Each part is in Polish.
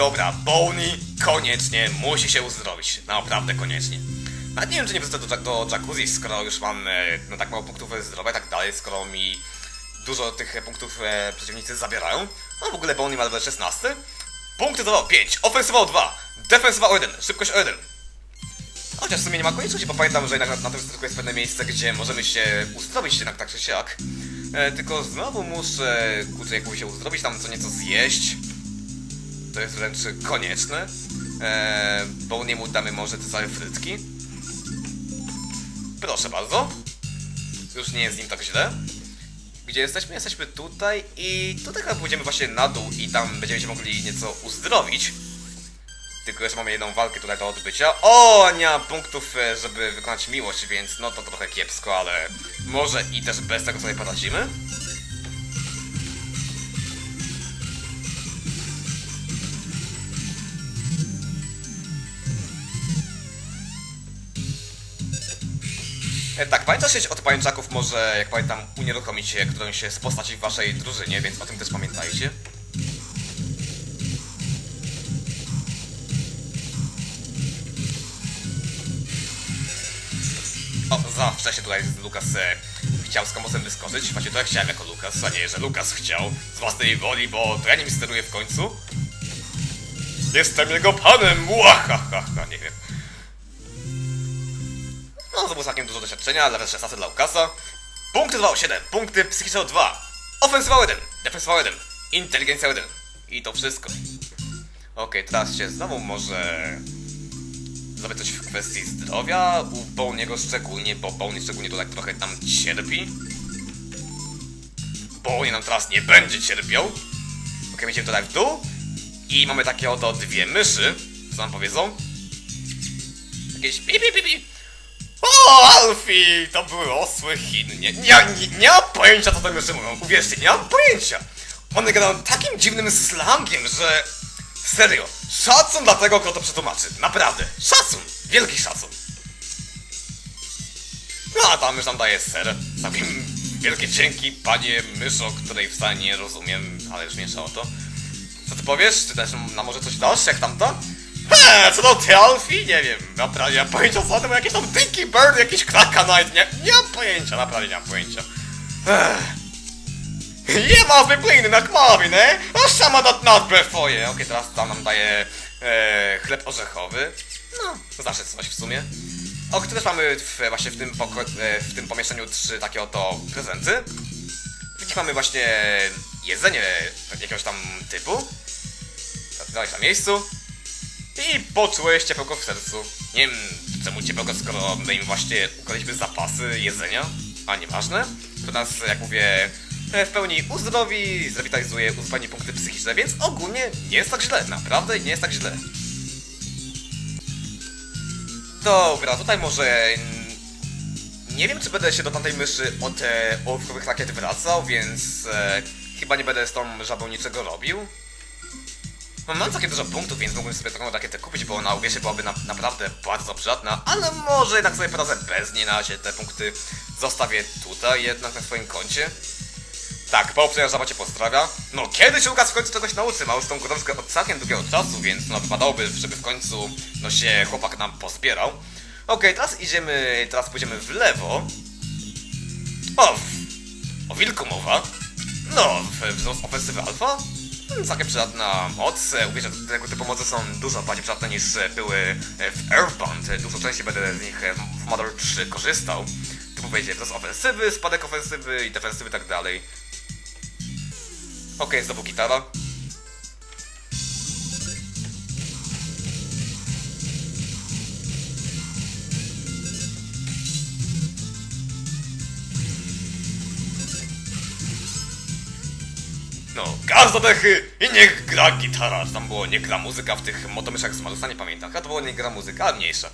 Dobra, Boney koniecznie musi się uzdrowić. Naprawdę koniecznie. A nie wiem, czy nie wrócę do, do jacuzzi, skoro już mam e, no, tak mało punktów zdrowia i tak dalej, skoro mi dużo tych e, punktów e, przeciwnicy zabierają. No w ogóle Boney ma level 16. Punkty to 5, ofensywa o 2, defensywa o 1, szybkość o 1. Chociaż w sumie nie ma konieczności, bo pamiętam, że jednak na, na tym statku jest pewne miejsce, gdzie możemy się uzdrowić jednak tak czy siak. E, tylko znowu muszę, kurczę, jakby się uzdrowić, tam co nieco zjeść. To jest wręcz konieczne. E, bo nie mu damy może te całe frytki. Proszę bardzo. Już nie jest z nim tak źle. Gdzie jesteśmy? Jesteśmy tutaj i tutaj chyba pójdziemy właśnie na dół i tam będziemy się mogli nieco uzdrowić. Tylko jeszcze mamy jedną walkę tutaj do odbycia. O, nie mam punktów, e, żeby wykonać miłość, więc no to trochę kiepsko, ale może i też bez tego sobie poradzimy. Tak, pamiętasz sieć od pajęczaków może, jak pamiętam, unieruchomić którąś z postaci w waszej drużynie, więc o tym też pamiętajcie. O, za wcześnie tutaj Lukas e, chciał z komosem wyskoczyć. Właśnie to ja chciałem jako Lukas, a nie, że Lukas chciał z własnej woli, bo to ja nim steruję w końcu. Jestem jego panem! Łahahaha, nie wiem. No, to było całkiem dużo doświadczenia, level 16 dla Lukasa. Punkty 2 o 7, punkty psychiczne o 2. Ofensywa o 1, defensywa o 1, inteligencja o 1. I to wszystko. Okej, teraz się znowu może zrobię coś w kwestii zdrowia, u Boniego szczególnie, bo Bony szczególnie to tak trochę tam cierpi. Bony nam teraz nie będzie cierpiał. Ok, idziemy tutaj w dół. I mamy takie oto dwie myszy, co nam powiedzą. Jakieś pi pi pi pi. O, Alfie! To były osły Chin. Nie, nie, nie, nie mam pojęcia, co te myszy mówią. Uwierzcie, nie mam pojęcia. One gadają takim dziwnym slangiem, że... Serio, szacun dla tego, kto to przetłumaczy. Naprawdę, szacun. Wielki szacun. No, a tam już nam daje ser. Całkiem wielkie dzięki, panie myszo, której wcale nie rozumiem, ale już mniejsza o to. Co ty powiesz? Czy też na może coś dasz, jak tamto? He, co do ty, Alfie? Nie wiem, naprawdę nie mam pojęcia co to, bo jakieś tam Dinky Bird, jakiś Kraka Knight, nie, nie mam pojęcia, naprawdę nie mam pojęcia. Je ma zwykły inny kmawi, ne? A sama dat nadbrew twoje. Okej, teraz tam nam daje e, chleb orzechowy. No, zawsze coś w sumie. O, tu też mamy w, właśnie w tym, e, w tym pomieszczeniu trzy takie oto prezenty. W nich mamy właśnie jedzenie jakiegoś tam typu. Dałeś na miejscu. I poczułeś ciepełko w sercu. Nie wiem czemu ciepełko, skoro my im właśnie układaliśmy zapasy jedzenia, a nieważne. To nas, jak mówię, w pełni uzdrowi, zrewitalizuje, uzupełni punkty psychiczne, więc ogólnie nie jest tak źle, naprawdę nie jest tak źle. Dobra, tutaj może... Nie wiem, czy będę się do tamtej myszy od e, ołówkowych rakiet wracał, więc e, chyba nie będę z tą żabą niczego robił. No, mam takie dużo punktów, więc mógłbym sobie taką rakietę kupić, bo ona uwierzy byłaby na, naprawdę bardzo przydatna, ale może jednak sobie poradzę bez niej na razie te punkty zostawię tutaj jednak na swoim koncie. Tak, Poprzednia żaba cię pozdrawia. No kiedyś Lukas w końcu czegoś nauczy, ma już tą gotowskę od całkiem długiego czasu, więc no wypadałoby, żeby w końcu no się chłopak nam pozbierał. Okej, teraz idziemy, teraz pójdziemy w lewo. O, w- o wilku mowa. No, wzrost ofensywy alfa. Hmm, Całkiem przydatna moc. Że tego typu moce są dużo bardziej przydatne niż były e, w Earthbound. Dużo częściej będę z nich e, w Mother 3 korzystał. Typu wiecie, wzrost ofensywy, spadek ofensywy i defensywy i tak dalej. Okej, znowu gitara. Gaz do dechy i niech gra gitara. Tam było nie gra muzyka w tych motomyszach z Malusa, nie pamiętam. A to było nie gra muzyka, ale mniejsza.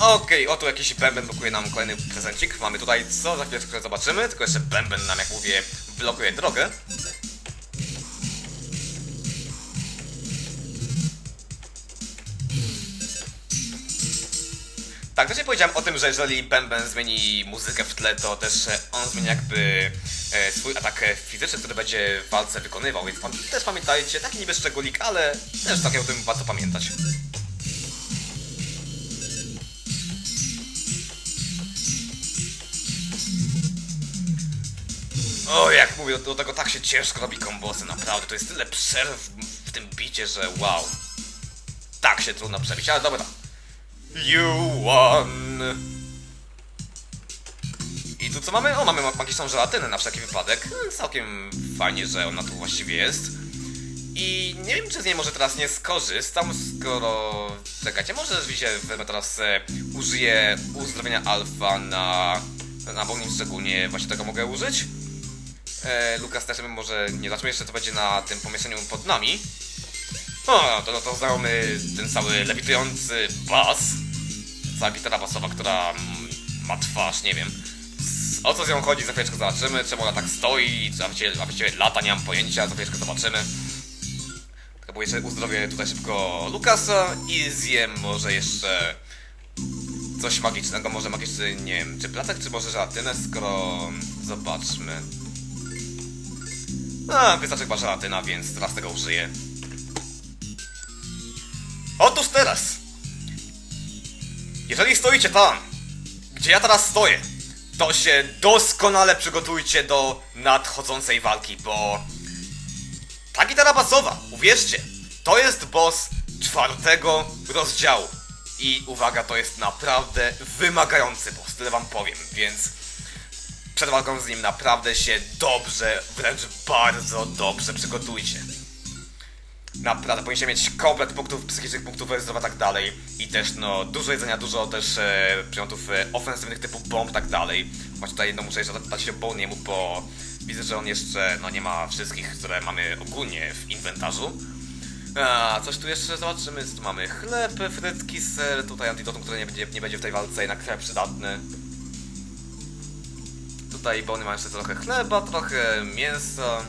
Okej, oto jakiś bęben blokuje nam kolejny prezencik. Mamy tutaj co, za chwilę zobaczymy. Tylko jeszcze bęben nam, jak mówię, blokuje drogę. Tak, też nie powiedziałem o tym, że jeżeli Bęben zmieni muzykę w tle, to też on zmieni jakby swój atak e, fizyczny, który będzie w walce wykonywał, więc pan, też pamiętajcie, taki niby szczególik, ale też takie o tym warto pamiętać. O, jak mówię, do tego tak się ciężko robi kombosy, naprawdę, to jest tyle przerw w tym bicie, że wow. Tak się trudno przebić, ale dobra. You won. Tu co mamy? O, mamy ma- magiczną żelatynę na wszelki wypadek. Hmm, Całkiem fajnie, że ona tu właściwie jest. I nie wiem, czy z niej może teraz nie skorzystam, skoro... Czekajcie, może rzeczywiście wezmę teraz, e, użyję uzdrowienia alfa na... Na Bownim szczególnie właśnie tego mogę użyć. E, Lukas też może nie zobaczymy jeszcze co będzie na tym pomieszczeniu pod nami. O, to, no to znamy ten cały lewitujący bas. Cała gitara basowa, która ma twarz, nie wiem. O co z nią chodzi, za chwileczkę zobaczymy. Czemu ona tak stoi, a właściwie, a lata, nie mam pojęcia, za chwileczkę zobaczymy. Tylko jeszcze uzdrowię tutaj szybko Lukasa i zjem może jeszcze coś magicznego, może magiczny, nie wiem, czy placek, czy może żelatynę, skoro... Zobaczmy. A, wystarczy chyba żelatyna, więc teraz tego użyję. Otóż teraz! Jeżeli stoicie tam, gdzie ja teraz stoję, to się doskonale przygotujcie do nadchodzącej walki, bo ta gitara basowa, uwierzcie, to jest boss czwartego rozdziału. I uwaga, to jest naprawdę wymagający boss, tyle wam powiem, więc przed walką z nim naprawdę się dobrze, wręcz bardzo dobrze przygotujcie. Naprawdę, powinniście mieć komplet punktów psychicznych, punktów zdrowia, tak dalej. I też, no, dużo jedzenia, dużo też e, e, ofensywnych typu bomb, tak dalej. Choć tutaj, no, muszę jeszcze dać się Boniemu, bo widzę, że on jeszcze, no, nie ma wszystkich, które mamy ogólnie w inwentarzu. A, coś tu jeszcze zobaczymy, co tu mamy. Chleb, frytki, ser, tutaj antidotum, które nie będzie, nie będzie w tej walce, jednak chleb przydatny. Tutaj Bony ma jeszcze trochę chleba, trochę mięsa.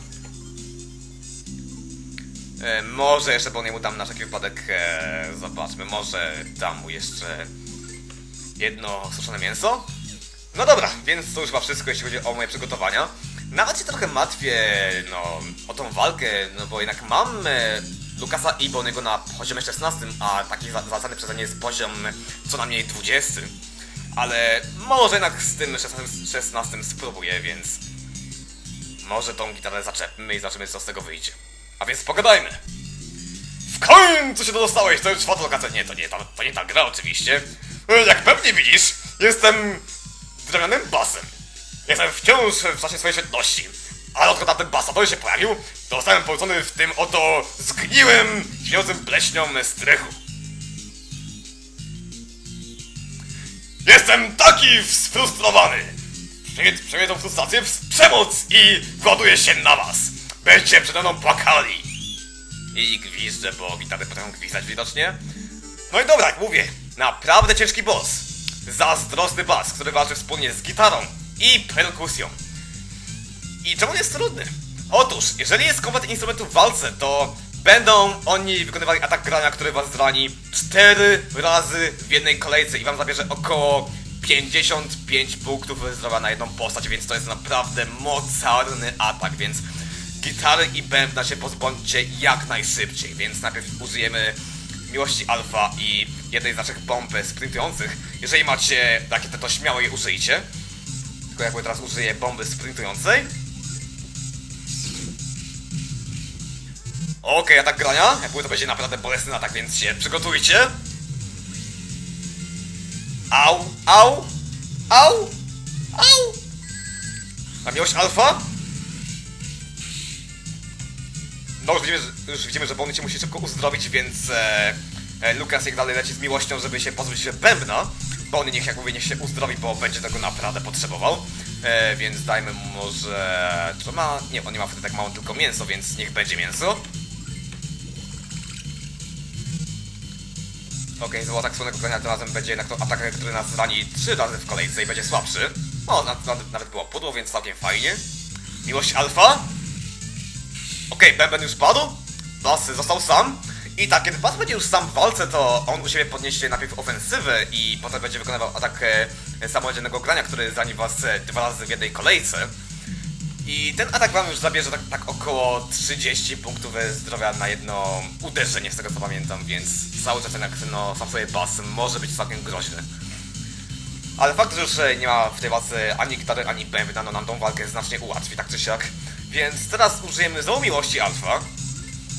E, może jeszcze Bony mu dam na wszelki wypadek, e, zobaczmy, może dam mu jeszcze jedno suszone mięso. No dobra, więc to już chyba wszystko, jeśli chodzi o moje przygotowania. Nawet się trochę martwię, no, o tą walkę, no bo jednak mam e, Lukasa i Bonego na poziomie 16, a taki za- zalecany przeze mnie jest poziom co najmniej 20. Ale może jednak z tym 16, 16 spróbuję, więc może tą gitarę zaczepmy i zobaczymy co z tego wyjdzie. A więc pogadajmy! W końcu się to dostałeś, to już czwarta lokacja. Nie, to nie, ta, to nie ta gra oczywiście. E, Jak pewnie widzisz, jestem drewnianym basem. Jestem wciąż w czasie swojej świetności. Ale odkąd ten bas to się pojawił, to zostałem porzucony w tym oto zgniłym, śniącym pleśnią strychu. Jestem taki sfrustrowany! Przemię tą frustrację w przemoc i właduję się na was! Będziecie przede mną płakali! I gwizdże, bo gitary potrafią gwizdać widocznie. No i dobra, jak mówię, naprawdę ciężki boss. Zazdrosny bas, który walczy wspólnie z gitarą i perkusją. I czemu jest trudny? Otóż, jeżeli jest komplet instrumentów w walce, to będą oni wykonywali atak grania, który was zrani 4 razy w jednej kolejce i wam zabierze około 55 punktów zdrowia na jedną postać, więc to jest naprawdę mocarny atak, więc gitary i bębna się pozbądźcie jak najszybciej, więc najpierw użyjemy miłości alfa i jednej z naszych bomb sprintujących. Jeżeli macie rakietę, to śmiało je użyjcie. Tylko jakby teraz użyję bomby sprintującej. Okej, atak grania. Jak to będzie naprawdę bolesny atak, więc się przygotujcie. Au, au, au, au. Na miłość alfa. No już widzimy, już widzimy, że Bonnie się musi szybko uzdrowić, więc e, e, Lukas jak dalej leci z miłością, żeby się pozbyć się bębna. Bonnie niech, jak mówię, niech się uzdrowi, bo będzie tego naprawdę potrzebował. E, więc dajmy mu może... Czy ma... Nie, on nie ma wtedy tak mało, tylko mięso, więc niech będzie mięso. Okej, okay, atak słonego konia tym razem będzie jednak to atak, który nas zrani trzy razy w kolejce i będzie słabszy. O, na- nawet, nawet było pudło, więc całkiem fajnie. Miłość alfa. Okej, Bęben już padł. Bas został sam. I tak, kiedy Bas będzie już sam w walce, to on u siebie podniesie najpierw ofensywę i potem będzie wykonywał atak e, samodzielnego grania, który zrani was e, dwa razy w jednej kolejce. I ten atak wam już zabierze tak, tak około 30 punktów e, zdrowia na jedno uderzenie, z tego co pamiętam, więc cały czas ten no, sam sobie Bas może być całkiem groźny. Ale fakt, że już nie ma w tej walce ani gitary, ani bębna, no nam tą walkę znacznie ułatwi, tak czy siak. Więc teraz użyjemy znowu miłości alfa.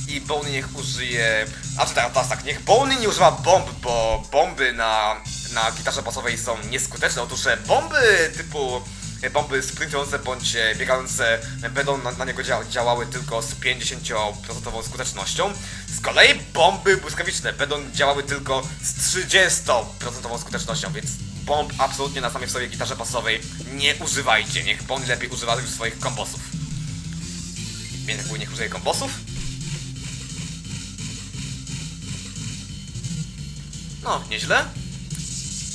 I Bony niech użyje... A czy teraz, teraz tak, niech Bony nie używa bomb, bo bomby na, na gitarze basowej są nieskuteczne. Otóż e, bomby typu e, bomby sprintujące bądź e, biegające będą na, na niego dzia działały tylko z 50% skutecznością. Z kolei bomby błyskawiczne będą działały tylko z 30% skutecznością, więc bomb absolutnie na samej w sobie gitarze basowej nie używajcie. Niech Bony lepiej używa już swoich kombosów. Więc niech użyje kombosów. No, nieźle.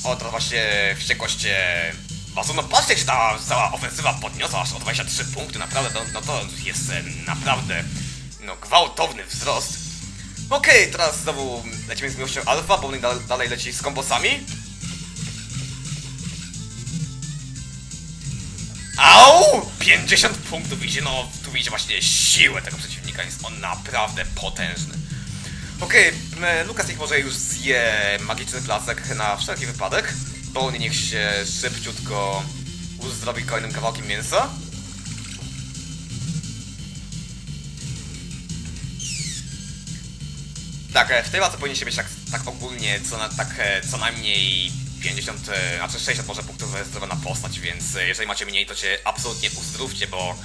O, teraz właśnie wściekłość e, basu. No patrzcie, ta cała ofensywa podniosła aż o 23 punkty. Naprawdę, no, no to jest e, naprawdę no, gwałtowny wzrost. Okej, teraz znowu lecimy z miłością alfa, bo dal, dalej leci z kombosami. 50 punktów idzie, no tu widzicie właśnie siłę tego przeciwnika, jest on naprawdę potężny. Okej, okay, Lukas niech może już zje magiczny placek na wszelki wypadek. Bony niech się szybciutko uzdrowi kolejnym kawałkiem mięsa. Tak, e, w tej walce powinniście mieć tak, tak ogólnie co, na, tak, e, co najmniej 50, e, znaczy 60 może punktów zdrowia na postać, więc e, jeżeli macie mniej, to cię absolutnie uzdrówcie, bo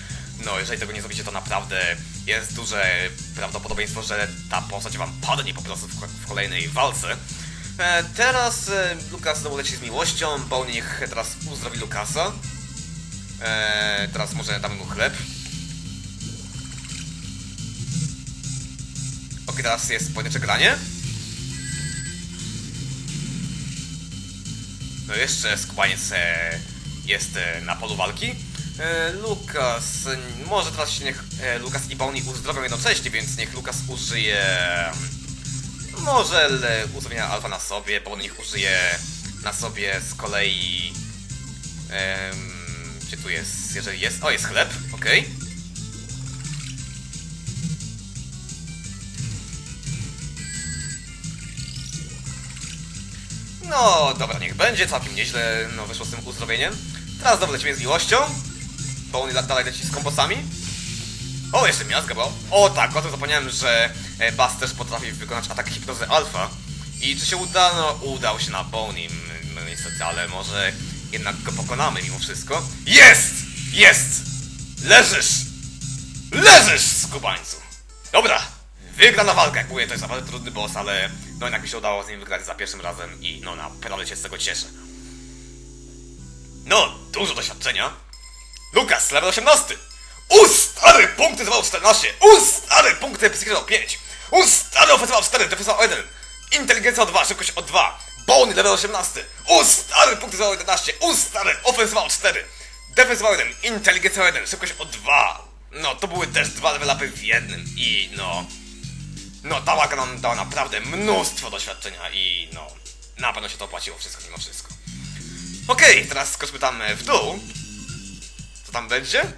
no, jeżeli tego nie zrobicie, to naprawdę jest duże prawdopodobieństwo, że ta postać wam padnie po prostu w, kolejnej walce. E, teraz Lukas znowu leci z miłością, bo niech teraz uzdrowi Lukasa. Teraz może damy mu chleb. Ok, teraz jest pojedyncze granie. Jeszcze skubaniec e, jest e, na polu walki. E, Lukas, może teraz się niech Lukas i Bonnie uzdrowią jednocześnie, więc niech Lukas użyje... Może uzdrowienia alfa na sobie, Bonnie niech użyje na sobie z kolei... Em, gdzie tu jest? Jeżeli jest... O, jest chleb, okej. No, dobra, niech będzie, całkiem nieźle no, wyszło z tym uzdrowieniem. Teraz znowu lecimy z miłością, bo on dalej leci z kombosami. O, jeszcze miazga, bo... O tak, o tym zapomniałem, że e, Bass też potrafi wykonać atak hipnozy alfa. I czy się uda? No, udał się na Bonim, no, niestety, ale może jednak go pokonamy mimo wszystko. Jest! Jest! Leżysz! Leżysz, skubańcu! Dobra, wygrana walka, jak mówię, to jest naprawdę trudny boss, ale no jednak mi się udało z nim wygrać za pierwszym razem i no naprawdę się z tego cieszę. No, dużo doświadczenia. Lukas, level 18. U stary, punkty zwał 14. U stary, punkty psychiczne 5. U stary, ofensywa 4, defensywa o 1. Inteligencja o 2, szybkość o 2. Bony, level 18. U stary, punkty zwał 11. U stary, ofensywa o 4. Defensywa o 1, inteligencja o 1, szybkość o 2. No, to były też dwa level upy w jednym i no... No, ta walka nam dała naprawdę mnóstwo doświadczenia i no... Na pewno się to opłaciło wszystko mimo wszystko. Okej, teraz skoczmy tam e, w dół. Co tam będzie?